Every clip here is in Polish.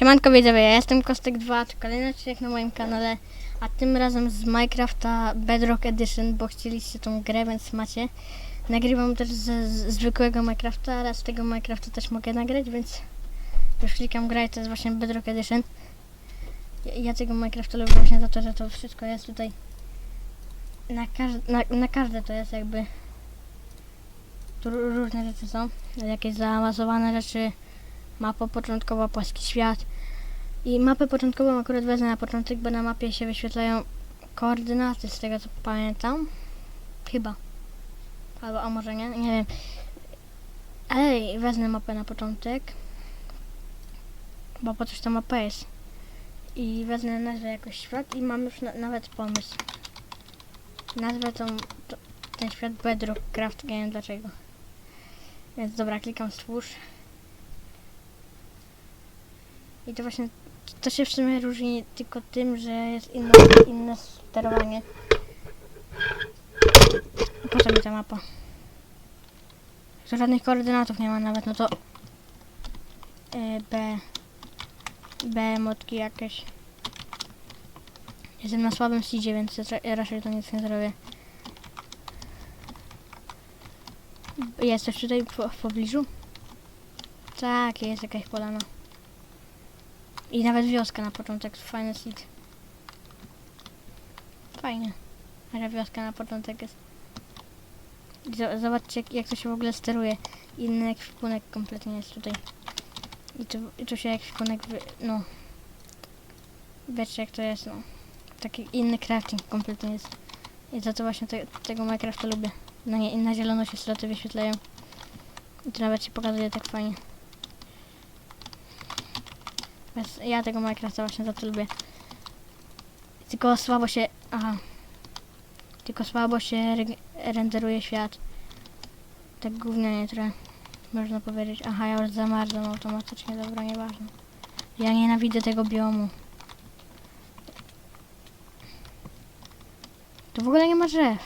Siemanko widzowie, ja jestem Kostek2, to kolejny odcinek na moim kanale, a tym razem z Minecrafta Bedrock Edition, bo chcieliście tą grę, więc macie. Nagrywam też z, z zwykłego Minecrafta, ale z tego Minecrafta też mogę nagrać, więc już klikam grę i to jest właśnie Bedrock Edition. Ja, ja tego Minecrafta lubię właśnie za to, że to wszystko jest tutaj. Na, każ na, na każde to jest jakby. Tu ró- różne rzeczy są, jakieś zaawansowane rzeczy mapa początkowa, płaski świat. I mapę początkową akurat wezmę na początek, bo na mapie się wyświetlają koordynaty z tego co pamiętam. Chyba. Albo, a może nie, nie wiem. Ale wezmę mapę na początek. Bo po coś ta mapa jest. I wezmę nazwę jakoś świat i mam już na, nawet pomysł. Nazwę tą, to, ten świat Bedrock Craft, nie wiem dlaczego. Więc dobra, klikam stwórz. I to właśnie, to się w sumie różni tylko tym, że jest inne, inne sterowanie. Po co mi ta mapa? Tu żadnych koordynatów nie ma nawet, no to yy, B B motki jakieś. Jestem na słabym seedzie, więc ra- raczej to nic nie zrobię. Jest coś tutaj w, w pobliżu? Tak, jest jakaś polana. I nawet wioska na początek, fajny seed. Fajnie. Ale wioska na początek jest. Zobaczcie jak, jak to się w ogóle steruje. Inny ekwipunek kompletnie jest tutaj. I tu, i tu się ekwipunek wy... no. Wiecie jak to jest, no. Taki inny crafting kompletnie jest. I za to właśnie te, tego Minecrafta lubię. Na, nie, na zielono się sloty wyświetlają. I to nawet się pokazuje tak fajnie. Więc ja tego Minecrafta właśnie za to lubię. Tylko słabo się... Aha. Tylko słabo się reg- renderuje świat. Tak gównianie trochę. Można powiedzieć. Aha, ja już zamarzam automatycznie, dobra, nieważne. Ja nienawidzę tego biomu. Tu w ogóle nie ma drzew.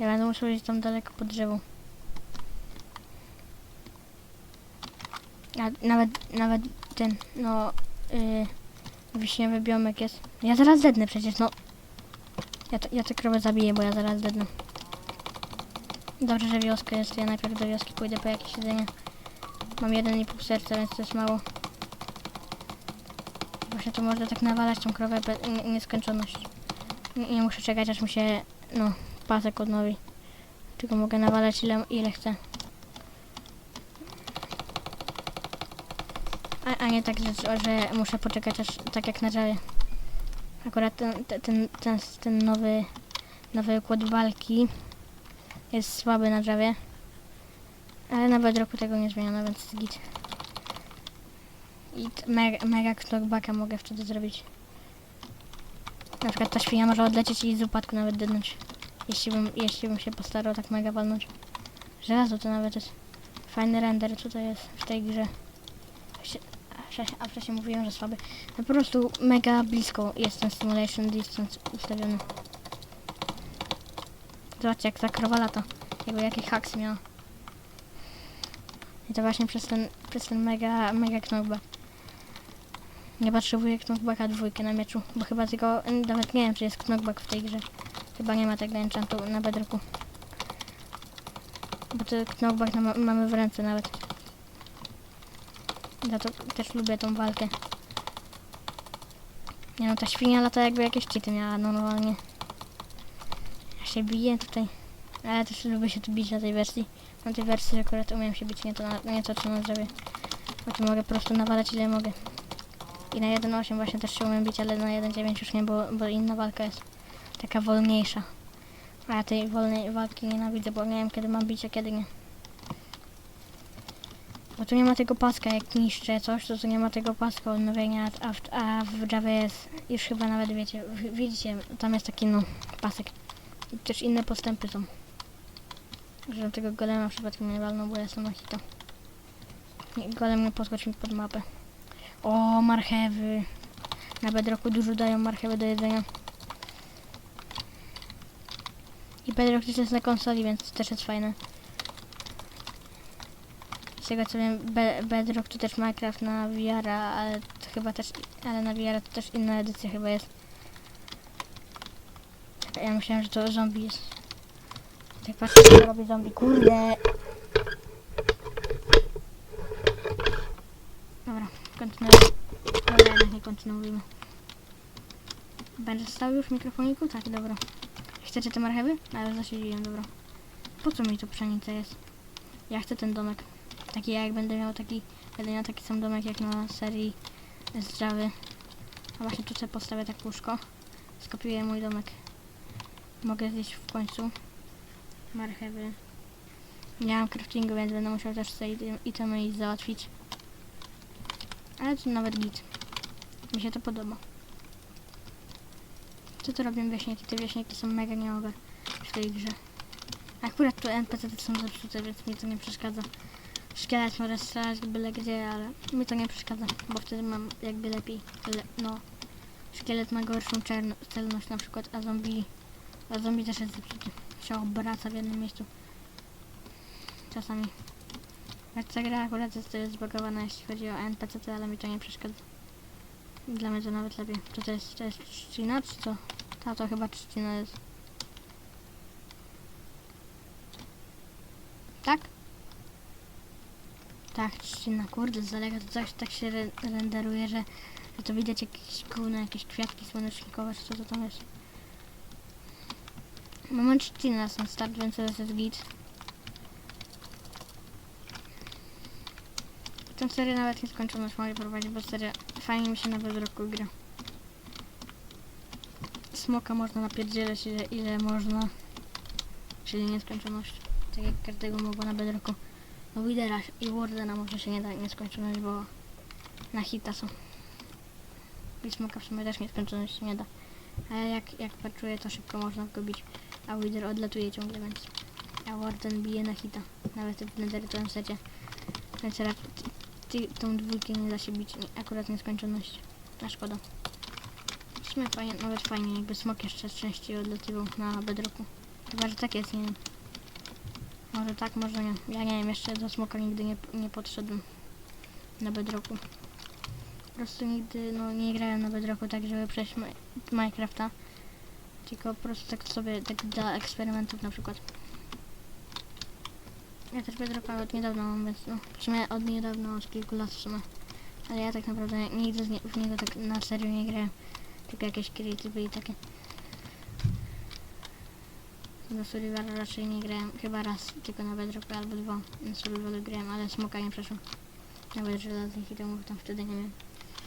Ja będę musiał iść tam daleko po drzewu. Nawet, nawet ten, no, yy, wiśniowy biomek jest. Ja zaraz zednę przecież, no. Ja, to, ja tę krowę zabiję, bo ja zaraz zednę. Dobrze, że wioska jest, ja najpierw do wioski pójdę po jakieś jedzenie. Mam jeden i pół serca, więc to jest mało. Właśnie to można tak nawalać tą krowę be, nie, nieskończoność. Nie, nie muszę czekać, aż mi się, no, pasek odnowi. Tylko mogę nawalać ile, ile chcę. A, nie tak, że, że muszę poczekać aż tak jak na żawie. Akurat ten, ten, ten, ten, nowy, nowy układ walki jest słaby na Javie. Ale na bedrocku tego nie zmieniono, więc git. I mega, mega knockbacka mogę wtedy zrobić. Na przykład ta świnia może odlecieć i z upadku nawet dynąć. Jeśli bym, jeśli bym się postarał tak mega walnąć. Żelazo to nawet jest fajny render tutaj jest w tej grze. A wcześniej, mówiłem, że słaby. Po prostu mega blisko jest ten simulation distance ustawiony. Zobaczcie jak ta krowa lata. Jakby jaki haks miała. I to właśnie przez ten, przez ten mega, mega knockback. Nie potrzebuję knockbacka dwójki na mieczu, bo chyba tylko, nawet nie wiem czy jest knockback w tej grze. Chyba nie ma tego enchantu na bedrocku. Bo to knockback mamy w ręce nawet. Za to też lubię tą walkę. Nie no, ta świnia lata jakby jakieś cheaty miała normalnie. Ja się biję tutaj. Ale też lubię się tu bić na tej wersji. Na tej wersji akurat umiem się bić, nie to, nie to co na drzewie. Bo tu mogę po prostu nawalać ile mogę. I na 1.8 właśnie też się umiem bić, ale na 1.9 już nie, bo, bo inna walka jest taka wolniejsza. A ja tej wolnej walki nienawidzę, bo nie wiem kiedy mam bić, a kiedy nie. Bo tu nie ma tego paska, jak niszczę coś, to tu nie ma tego paska odnowienia, a w, a w Java jest, już chyba nawet wiecie, widzicie, tam jest taki no, pasek. I też inne postępy są. Że tego golema przypadkiem nie walną, bo ja jestem na Golem nie mi pod mapę. O, marchewy. Na bedroku dużo dają marchewy do jedzenia. I bedrock też jest na konsoli, więc też jest fajne. Z tego co wiem, Be Bedrock to też Minecraft na VR, ale chyba też, ale na VR to też inna edycja chyba jest. Ja myślałem, że to zombie jest. Tak patrzę, co robi zombie. Kurde! Dobra, kontynuujemy. Dobra, nie kontynuujemy. Będę stał już w mikrofoniku? Tak, dobra. Chcecie te marchewy? A zasiedziłem, dobra. Po co mi to pszenica jest? Ja chcę ten domek. Taki jak będę miał taki, będę miał taki sam domek jak na serii z Java. A właśnie tu sobie postawię tak łóżko. Skopiuję mój domek. Mogę zjeść w końcu. Marchewy. Nie mam craftingu, więc będę musiał też sobie item- itemy i załatwić. Ale to nawet git. Mi się to podoba. Co tu robią wieśniaki? Te wieśniaki są mega nieogar w tej grze. Akurat tu NPC są zepsute, więc mi to nie przeszkadza. Szkielet może strzelać byle gdzie, ale mi to nie przeszkadza, bo wtedy mam jakby lepiej. Le no, szkielet ma gorszą celność na przykład, a zombie, a zombie też jest zepsuty. Się obraca w jednym miejscu. Czasami. Jak ta gra akurat jest, jest zbagowana jeśli chodzi o NPC, ale mi to nie przeszkadza. Dla mnie to nawet lepiej. To, to jest, to jest trzcina, czy co? Ta to chyba trzcina jest. Tak? Tak, trzcina, kurde, z daleka to coś tak się re renderuje, że, że to widać jakieś gówno, jakieś kwiatki słonecznikowe, czy co to tam jest. Na sam start, więc to jest git. Tę serię nawet nieskończoność mogę prowadzić, bo seria fajnie mi się na bedrocku gra. Smoka można napierdzielać ile, ile można, czyli nieskończoność. Tak jak każdego mogło na bedrocku. No Widera i Wardena może się nie da nieskończoność, bo na hita są. I smoka w sumie też nieskończoność się nie da. Ale jak, jak patrzuję, to szybko można go bić. A Wider odlatuje ciągle, więc... A Warden bije na hita. Nawet w nederytowym secie. Więc raczej tą dwójkę nie da się bić akurat nieskończoność. A szkoda. W sumie fajnie, nawet fajnie, jakby smok jeszcze częściej odlatywał na bedrocku. Chyba, że tak jest, nie wiem. Może tak, może nie. Ja nie wiem, jeszcze do smoka nigdy nie, nie podszedłem na bedrocku. Po prostu nigdy no, nie grałem na bedrocku tak, żeby przejść Mi- Minecrafta. Tylko po prostu tak sobie, tak dla eksperymentów na przykład. Ja też bedrocka od niedawna mam, więc no, w sumie od niedawna, od kilku lat w sumie. Ale ja tak naprawdę nigdy nie, w niego tak na serio nie grałem. Tylko jakieś creative i takie. Na Survivor raczej nie grałem, chyba raz, tylko na Bedrocku albo dwa. Na Survivor grałem, ale smoka nie przeszło. Nawet żelaznych itemów tam wtedy nie wiem.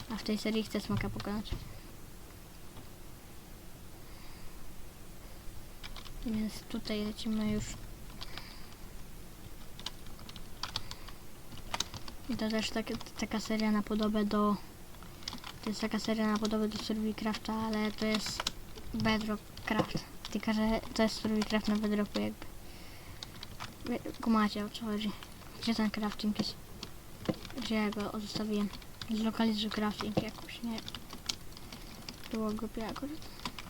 A w tej serii chcę smoka pokonać. Więc tutaj lecimy już. I to też tak, taka seria na podobę do... To jest taka seria na podobę do Survicrafta, ale to jest Bedrock Craft. Tylko, że to jest Survicraft na Bedrocku jakby. Kumacie o co chodzi. Gdzie ten crafting jest? Gdzie ja go zostawiłem? Zlokalizuj crafting jakoś, nie? Było głupie akurat.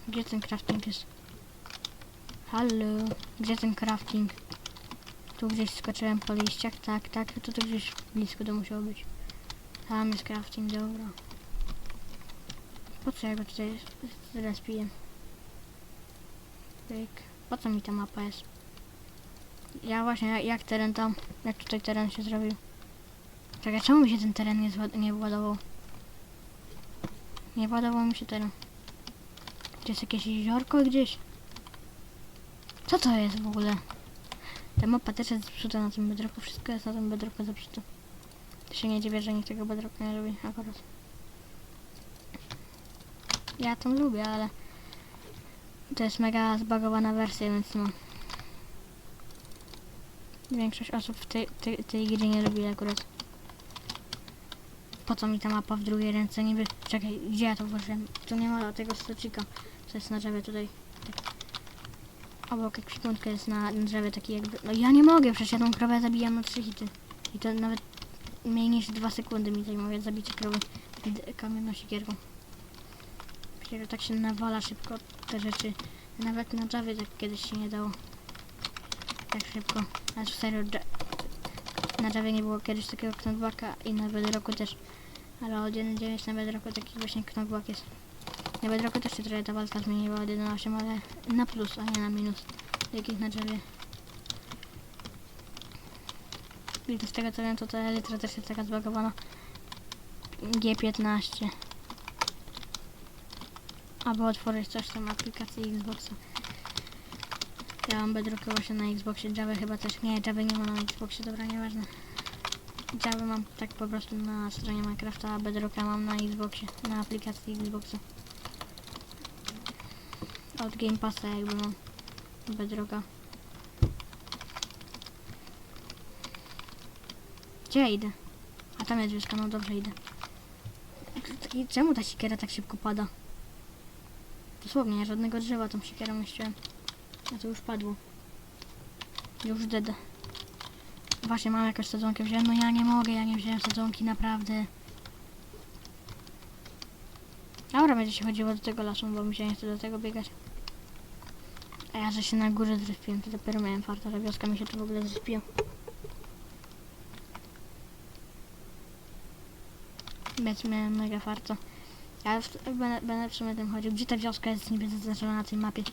Gdzie ten crafting jest? Halo, gdzie ten crafting? Tu gdzieś skoczyłem po liściach, tak, tak, to tu gdzieś blisko to musiało być. Tam jest crafting, dobra. Po co ja go tutaj zrespiję? Pyk. Po co mi ta mapa jest? Ja właśnie, jak, teren tam, jak tutaj teren się zrobił? Czekaj, czemu mi się ten teren nie, nie władował? Nie władował mi się teren. Gdzie jest jakieś jeziorko gdzieś? Co to jest w ogóle? Ta mapa też jest zepsuta na tym bedrocku, wszystko jest na tym bedrocku zepsute. Się nie dziwię, że nikt tego bedrocka nie lubi akurat. Ja to lubię, ale to jest mega zbagowana wersja, więc no. Większość osób w tej, tej, tej grze nie lubi akurat. Po co mi ta mapa w drugiej ręce niby? Czekaj, gdzie ja to włożyłem? Tu nie ma tego stocika, co jest na drzewie tutaj. Tak. Obok ekwipunka jest na, na drzewie taki jakby... No ja nie mogę, przecież ja tą krowę zabijam na trzy hity. I to nawet mniej niż dwa sekundy mi zajmuje zabicie krowy kamienną siekierką. Przecież tak się nawala szybko te rzeczy. Nawet na Javie tak kiedyś się nie dało. Tak szybko. Ale serio, Na Javie nie było kiedyś takiego knockbacka i na Bedrocku też. Ale od 1.9 na Bedrocku taki właśnie knockback jest. Na Bedrocku też się trochę ta walka zmieniła od 1.8, ale na plus, a nie na minus. Jakich na Javie. I z tego co wiem, to ta Elytra też jest taka zbagowana. G15. Albo otworzyć coś tam aplikację Xboxa. Ja mam Bedrocka właśnie na Xboxie, Java chyba też. Nie, Java nie ma na Xboxie, dobra, nieważne. Java mam tak po prostu na stronie Minecrafta, a Bedrocka mam na Xboxie, na aplikacji Xboxa. Od Game Passa jakby mam Bedrocka. Gdzie ja idę? A tam jest wioska, no dobrze idę. Czemu ta siekiera tak szybko pada? Dosłownie, ja żadnego drzewa tą siekierą nie ściąłem. A to już padło. Już deda. Właśnie mam jakąś sadzonkę wziąłem. No ja nie mogę, ja nie wziąłem sadzonki, naprawdę. Dobra, będzie się chodziło do tego lasu, bo nie chce do tego biegać. A ja, że się na górze zrespiłem, to dopiero miałem farta, że wioska mi się tu w ogóle zrespiła. Więc miałem mega farto. Ja w, będę, będę w sumie tym chodził. Gdzie ta wioska jest niby zaznaczona na tej mapie?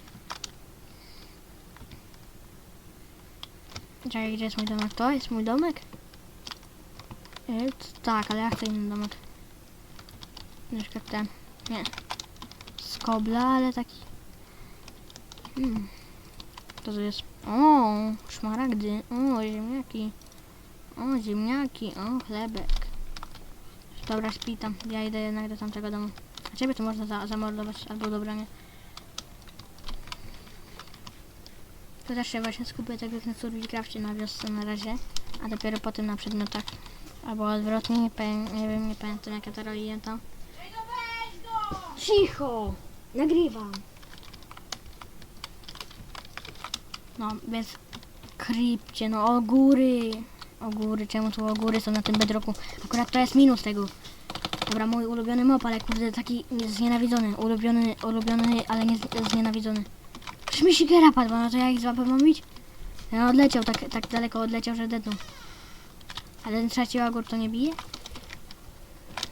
Czekaj, gdzie jest mój domek? To jest mój domek? T- tak, ale ja chcę inny domek. Na przykład ten. Nie. Z kobla, ale taki... Hmm. To to jest... O, szmaragdy. O, ziemniaki. O, ziemniaki. O, chlebek. Dobra, śpi tam. Ja idę jednak do tamtego domu. A ciebie to można za zamordować, albo dobra, nie. To też się właśnie skupię tak jak na Survivecrafcie na wiosce na razie, a dopiero potem na przedmiotach. Albo odwrotnie, nie, nie wiem, nie pamiętam jak ja to robiłem tam. Cicho! Nagrywam! No, więc krypcie, no o góry! O góry, czemu tu o góry są na tym bedroku? Akurat to jest minus tego. Dobra, mój ulubiony mop, ale kurde taki znienawidzony. Ulubiony, ulubiony, ale nie znienawidzony. Przecież mi sigiera padła, no to ja ich złapę mam bić? Ja odleciał, tak, tak daleko odleciał, że dedną. A ten trzeci ogór to nie bije?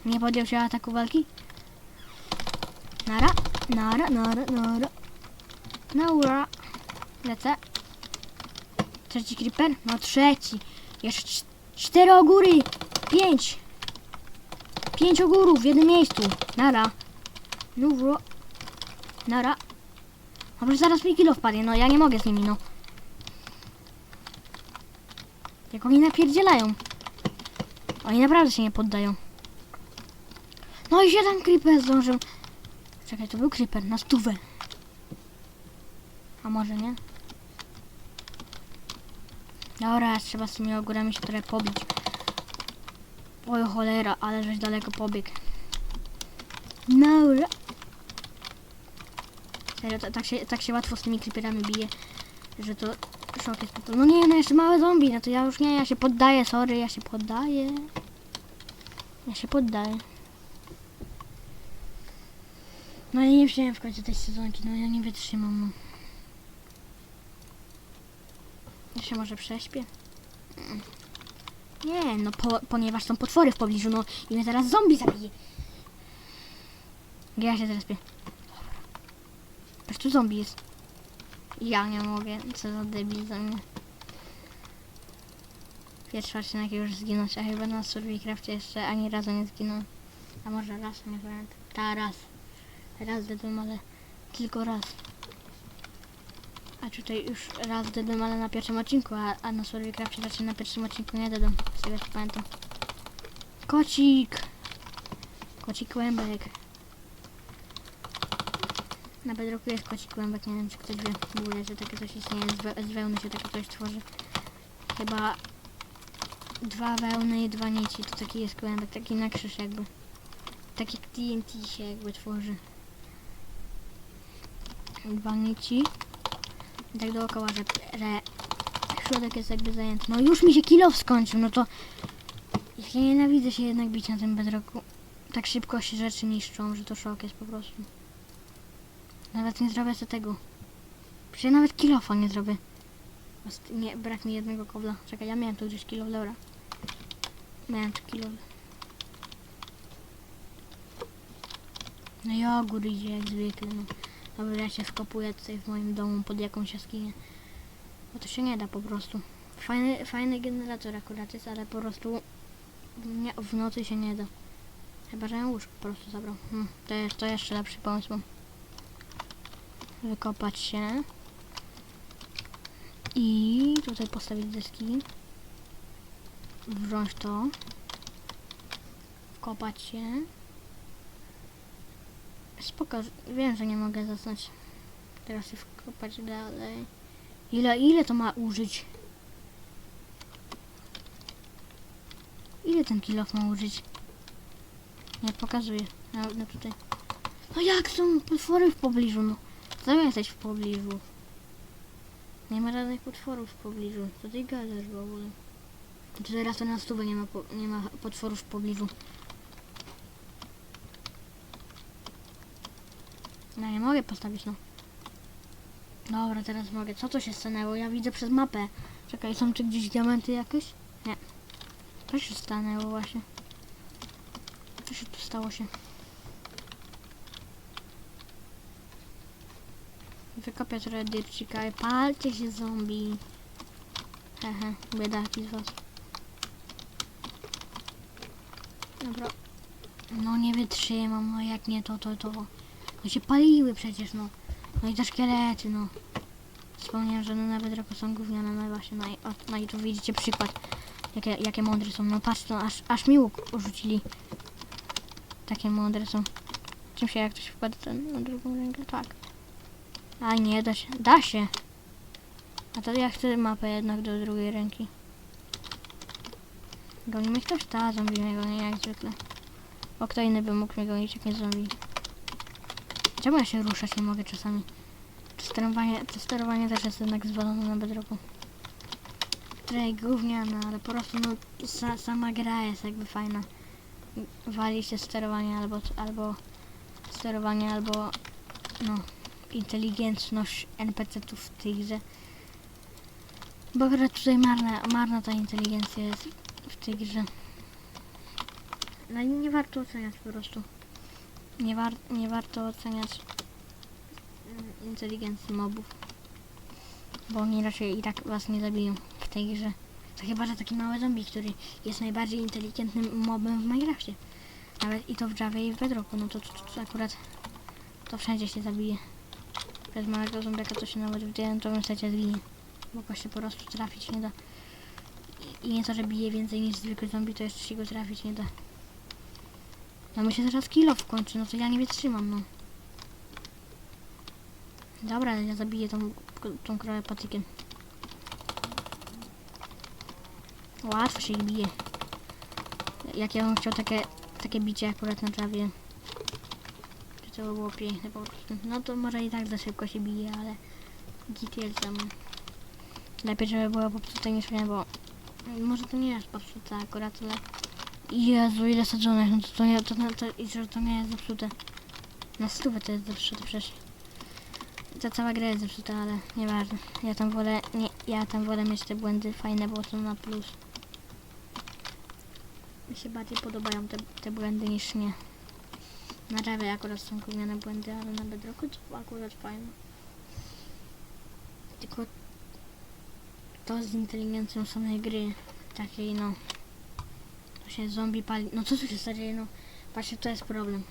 Nie podjął się ataku walki? Nara, nara, nara, nara. Naura. Lecę. Trzeci creeper? No trzeci. Jeszcze cz- cztery ogóry. Pięć. Pięć ogórów w jednym miejscu. Nara. Nuro. Nara. A przecież zaraz mi kilo wpadnie, no ja nie mogę z nimi, no. Jak oni napierdzielają. Oni naprawdę się nie poddają. No i jeden creeper zdążył. Czekaj, to był creeper na stówę. A może nie? Dobra, trzeba z tymi ogórami się trochę pobić. Oj cholera, ale żeś daleko pobiegł. Dobra. Serio, ta- tak się, tak się łatwo z tymi creeperami bije, że to szok jest. No nie, no jeszcze małe zombie, no to ja już nie, ja się poddaję, sorry, ja się poddaję. Ja się poddaję. No i nie wziąłem w końcu tej sezonki, no ja nie wytrzymam, no. Ja się może prześpię? Nie, no po, ponieważ są potwory w pobliżu, no i mnie zaraz zombie zabije. Ja się teraz spię? Przecież tu zombie jest. Ja nie mogę, co za debil za mnie. Pierwszy odcinek już zginąć, a chyba na Survivecrafcie jeszcze ani razu nie zginął. A może raz, nie pamiętam. Ta raz. Raz dedłem, ale tylko raz. A tutaj już raz dedłem, ale na pierwszym odcinku, a, a na Survivecrafcie raczej na pierwszym odcinku nie dedłem. Z tego co pamiętam. Kocik! Kocik kłębek. Na bedroku jest kocik nie wiem czy ktoś wie że takie coś istnieje, z, we, z wełny się takie coś tworzy. Chyba dwa wełny i dwa nici, to taki jest kłębek, taki na krzyż jakby. Tak jak TNT się jakby tworzy. Dwa nici. I tak dookoła, że, że środek jest jakby zajęty. No już mi się kilo skończył, no to ja nienawidzę się jednak bić na tym bedroku. Tak szybko się rzeczy niszczą, że to szok jest po prostu. Nawet nie zrobię sobie tego. Przecież nawet kilofa nie zrobię. Nie, brak mi jednego kobla. Czekaj, ja miałem tu gdzieś kilo, dobra. Miałem tu kilowy. No i ogór idzie jak zwykle, no. Dobra, ja się skopuję tutaj w moim domu pod jakąś jaskinię. Bo to się nie da po prostu. Fajny, fajny generator akurat jest, ale po prostu nie, w nocy się nie da. Chyba, że łóżko po prostu zabrał. Hmm, to, jest, to jeszcze lepszy pomysł. Wykopać się. I tutaj postawić deski. Wziąć to. Wkopać się. Spoko, wiem, że nie mogę zasnąć. Teraz się wkopać dalej. Ile, ile to ma użyć? Ile ten kilof ma użyć? Nie pokazuje. No, no tutaj. No jak są potwory w pobliżu? No. Co jesteś w pobliżu? Nie ma żadnych potworów w pobliżu. Co ty gadasz w ogóle? Teraz to na stówę nie ma, po, nie ma potworów w pobliżu. No nie mogę postawić, no. Dobra, teraz mogę. Co to się stanęło? Ja widzę przez mapę. Czekaj, są tu gdzieś diamenty jakieś? Nie. To się stanęło właśnie. Co się tu stało się? Wykopię trochę dyrcika i palcie się zombie. Hehe, biedaki z was. Dobra. No nie wytrzymam, no jak nie to, to, to. No się paliły przecież, no. No i te szkielety, no. Wspomniałem, że no nawet roku są gówniane, no właśnie, no i, o, no i tu widzicie przykład, jakie, jakie mądre są. No patrz, no aż, aż mi łuk. Takie mądre są. Czym się jak ktoś wkłada ten na drugą rękę? Tak. A nie, da się. Da się. A to ja chcę mapę jednak do drugiej ręki. Goni mnie ktoś? Ta, zombie mnie goni jak zwykle. Bo kto inny by mógł mnie gonić, jak nie zombie. Czemu ja się ruszać nie mogę czasami? To sterowanie, to sterowanie też jest jednak zwalone na bedroku. Trochę gówniana, ale po prostu no, sa, sama gra jest jakby fajna. Wali się sterowanie albo, albo sterowanie, albo no, inteligentność NPC-ów w tej grze. Bo akurat tutaj marna, marna ta inteligencja jest w tej grze. No nie warto oceniać po prostu. Nie, war, nie warto oceniać inteligencji mobów. Bo oni raczej i tak was nie zabiją w tej grze. To chyba, że taki mały zombie, który jest najbardziej inteligentnym mobem w Minecrafcie. Nawet i to w Javie i w Bedrocku, no to, to, to akurat to wszędzie się zabije. Bez małego zombiaka to się nawet w diamentowym secie zginie. Bo go się po prostu trafić nie da. I, I nie to, że bije więcej niż zwykły zombie, to jeszcze się go trafić nie da. No my się zaraz kilo wkończy, no to ja nie wytrzymam, no. Dobra, ja zabiję tą, tą krowę patykiem. Łatwo się ich bije. Jak ja bym chciał takie, takie bicie akurat na trawie. To to by było piękne po prostu. No to może i tak za szybko się bije, ale git jest tam. Lepiej, żeby było popsute niż nie, bo może to nie jest popsute akurat, ale Jezu, ile sadzonek, no to, to, to, to, to, to nie jest zepsute. Na stówę to jest zepsute przecież. Ta cała gra jest zepsuta, ale nieważne. Ja tam wolę, nie, ja tam wolę mieć te błędy fajne, bo są na plus. Mi się bardziej podobają te, te błędy niż nie. Na Javie akurat są gówniane błędy, ale na Bedrocku to akurat fajne. Tylko to z inteligencją samej gry, takiej no, się zombie pali. No co tu się dzieje? No właśnie to jest problem.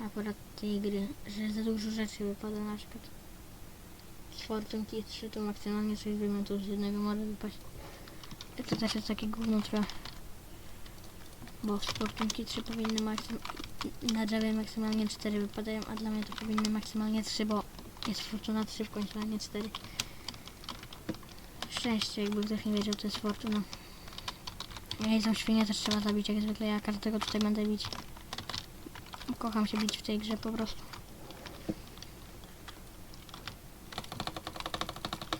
Akurat tej gry, że za dużo rzeczy wypada na przykład. Z Fortunki 3 to maksymalnie coś to z jednego może wypaść. I To też jest takie gówno trochę. Bo z Fortunki 3 powinny maksym... na drzewie maksymalnie 4 wypadają, a dla mnie to powinny maksymalnie 3, bo jest Fortuna 3 w końcu, a nie 4. Szczęście, jakby ktoś nie wiedział, to jest Fortuna. I tą też trzeba zabić, jak zwykle ja każdego tutaj będę bić. Kocham się bić w tej grze po prostu.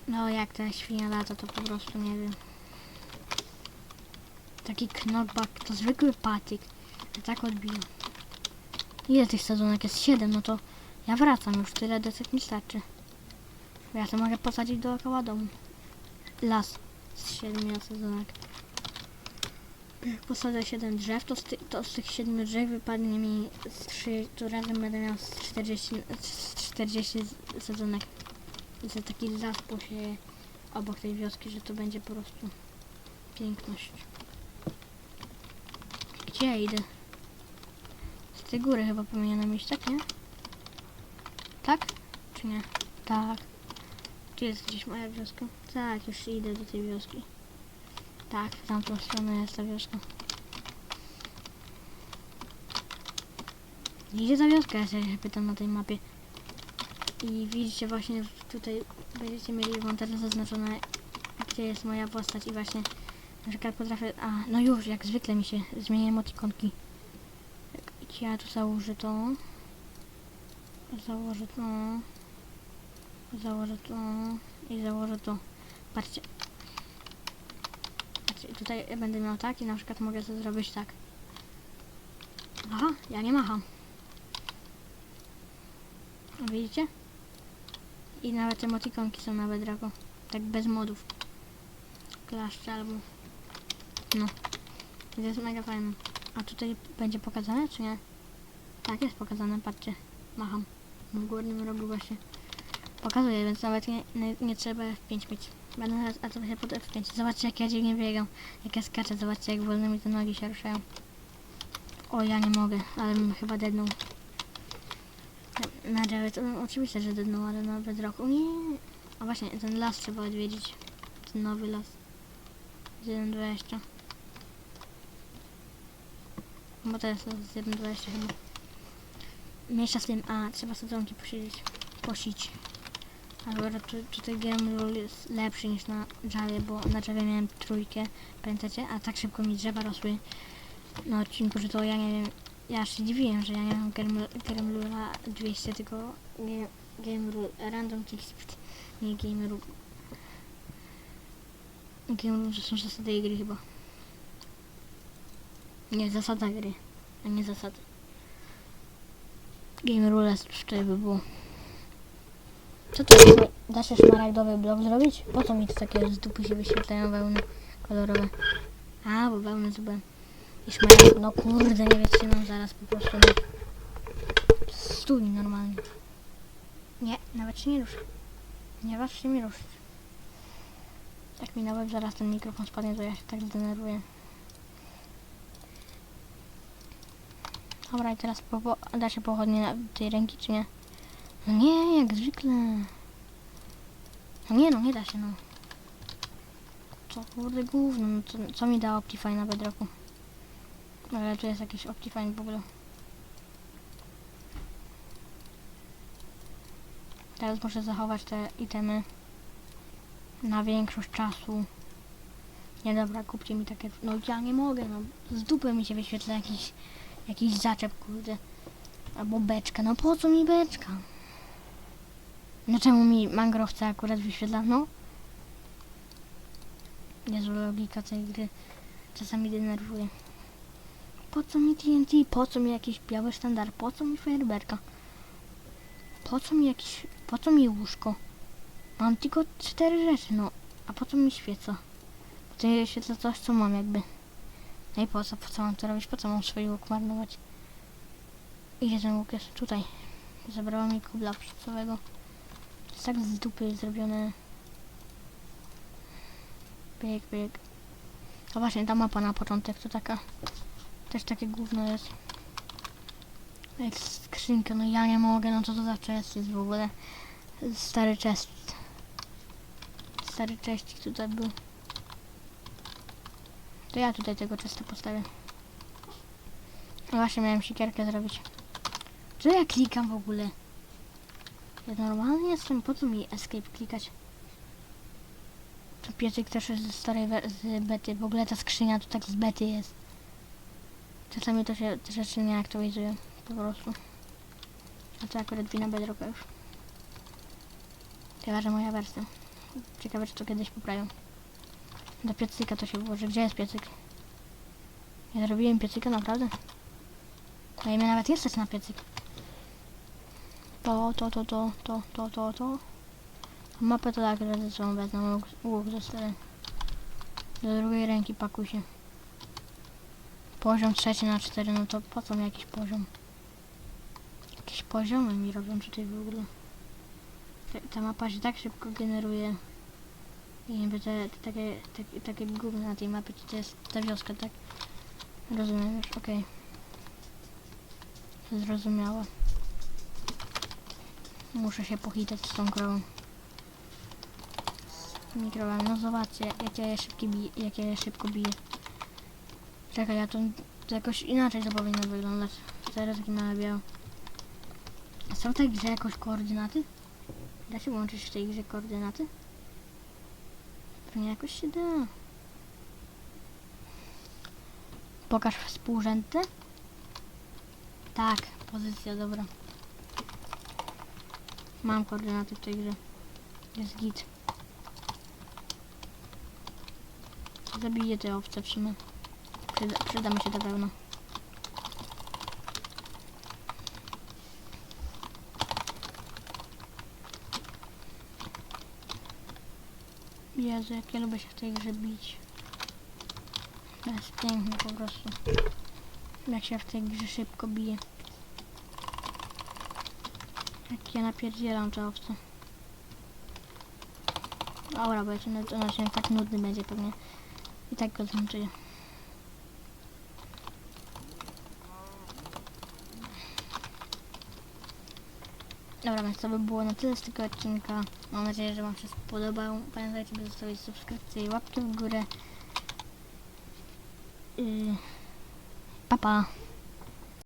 No jak ta świnia lata, to po prostu nie wiem. Taki knockback, to zwykły patyk. Ja tak odbija. Ile tych sezonek jest? 7, no to ja wracam już, tyle desek mi starczy. Bo Ja to mogę posadzić dookoła domu. Las z 7 sezonek. Jak posadzę 7 drzew, to z, ty, to z tych 7 drzew wypadnie mi z 3, to razem będę miał z 40, z 40 z- sadzonek. Za taki las posieję obok tej wioski, że to będzie po prostu piękność. Gdzie ja idę? Z tej góry chyba powinienem iść, tak nie? Tak? Czy nie? Tak. Tu jest gdzieś moja wioska? Tak, już idę do tej wioski. Tak, w tamtą stronę jest ta wioska. Gdzie ta wioska jest, ja się pytam na tej mapie. I widzicie właśnie tutaj będziecie mieli wam teraz zaznaczone gdzie jest moja postać i właśnie na przykład potrafię, a no już jak zwykle mi się zmienia emotikonki. Jak ja tu założę to, założę to, założę to i założę to. Patrzcie. Patrzcie, tutaj będę miał tak i na przykład mogę to zrobić tak. Aha, ja nie macham. Widzicie? I nawet emotikonki są na Bedrocku. Tak bez modów. Klaszcze albo... No. To jest mega fajne. A tutaj będzie pokazane, czy nie? Tak, jest pokazane, patrzcie. Macham. W górnym rogu właśnie. Pokazuję, więc nawet nie, nie, nie trzeba F5 mieć. Będę teraz, a to się pod F5. Zobaczcie jak ja dziwnie biegam. Jak ja skaczę, zobaczcie jak wolno mi te nogi się ruszają. O, ja nie mogę, ale bym chyba dednął. Na drzewie to no, oczywiście, że dednął, ale na bedrocku nie. A właśnie, ten las trzeba odwiedzić. Ten nowy las. Z 1.20. Bo to jest las z 1.20 chyba. Mniejsza z tym, a trzeba sadzonki posiedzieć. Posić. Tu, tutaj game rule jest lepszy niż na drzewie, bo na drzewie miałem trójkę, pamiętacie? A tak szybko mi drzewa rosły na odcinku, że to ja nie wiem, ja się dziwiłem, że ja nie mam rule'a 200, tylko rule, random kicks, nie. Game rule to są zasady gry chyba. Nie, zasada gry, a nie zasady. Game rule tutaj by było. Co to jest? Da się szmaragdowy blok zrobić? Po co mi to takie z dupy się wyświetlają wełny kolorowe? A, bo wełny zbyłem. I szmaragd, no kurde, nie wytrzymam zaraz po prostu. Stój normalnie. Nie, nawet się nie ruszę. Nie waż się mi ruszyć. Jak mi nawet zaraz ten mikrofon spadnie, to ja się tak zdenerwuję. Dobra, i teraz po, po, da się pochodnie na tej ręki, czy nie? No nie, jak zwykle. No nie, no nie da się, no. Co kurde gówno, no co, co mi da Optifine na bedrocku? Ale tu jest jakiś Optifine w ogóle. Teraz muszę zachować te itemy na większość czasu. Nie dobra, kupcie mi takie. No ja nie mogę, no z dupy mi się wyświetla jakiś jakiś zaczep, kurde. Albo beczka. No po co mi beczka? No czemu mi mangrowce akurat wyświetla? No. Jezu, logika tej gry czasami denerwuje. Po co mi TNT? Po co mi jakiś biały sztandar? Po co mi fajerwerka? Po co mi jakiś... Po co mi łóżko? Mam tylko cztery rzeczy, no. A po co mi świeca? Po co mi świeca coś, co mam jakby. No i po co? Po co mam to robić? Po co mam swój łuk marnować? Gdzie ten łuk jest? Tutaj. Zabrała mi kubla pszcowego. To jest tak z dupy zrobione. Bieg, bieg. A właśnie, ta mapa na początek to taka... Też takie gówno jest. Jak skrzynka, no ja nie mogę, no co to za chest jest w ogóle? Stary chest. Stary chest tutaj był. To ja tutaj tego chesta postawię. No właśnie miałem sikierkę zrobić. Co ja klikam w ogóle? Ja normalnie jestem, po co mi escape klikać? To piecyk też jest ze starej z bety. W ogóle ta skrzynia to tak z bety jest. Czasami to się te rzeczy nie aktualizuje po prostu. A to akurat wina Bedrocka już. Chyba, że moja wersja. Ciekawe, czy to kiedyś poprawią. Do piecyka to się włoży. Gdzie jest piecyk? Ja zrobiłem piecyka, naprawdę? No i mnie nawet jest na piecyk. To, to, to, to, to, to, to, to. Mapę to tak, ze sobą wezmę łuk, łuk ze. Do drugiej ręki pakuj się. Poziom trzeci na cztery, no to po co mi jakiś poziom? Jakieś poziomy mi robią tutaj w ogóle. Ta, mapa się tak szybko generuje. I niby te, te takie, takie, takie gówno na tej mapie, to jest ta wioska, tak? Rozumiem już, okej. Zrozumiałe. Muszę się pochitać z tą krową. Mikrowem, no zobaczcie, jak ja biję, jak ja szybko biję. Czekaj, ja to, to jakoś inaczej to powinno wyglądać. Teraz na biało. Są w tej grze jakoś koordynaty? Da się łączyć w tej grze koordynaty? Pewnie jakoś się da. Pokaż współrzędne? Tak, pozycja, dobra. Mam koordynaty w tej grze. Jest git. Zabiję te owce w sumie. Przyda, przyda mi się to pełno. Jezu, jak ja lubię się w tej grze bić. To jest piękne po prostu. Jak się w tej grze szybko bije. Jak ja napierdzielam te owce. Dobra, bo ten odcinek tak nudny będzie pewnie. I tak go zmęczyję. Dobra, więc to by było na tyle z tego odcinka. Mam nadzieję, że Wam się spodobał. Pamiętajcie, by zostawić subskrypcję i łapkę w górę. Yy, pa pa!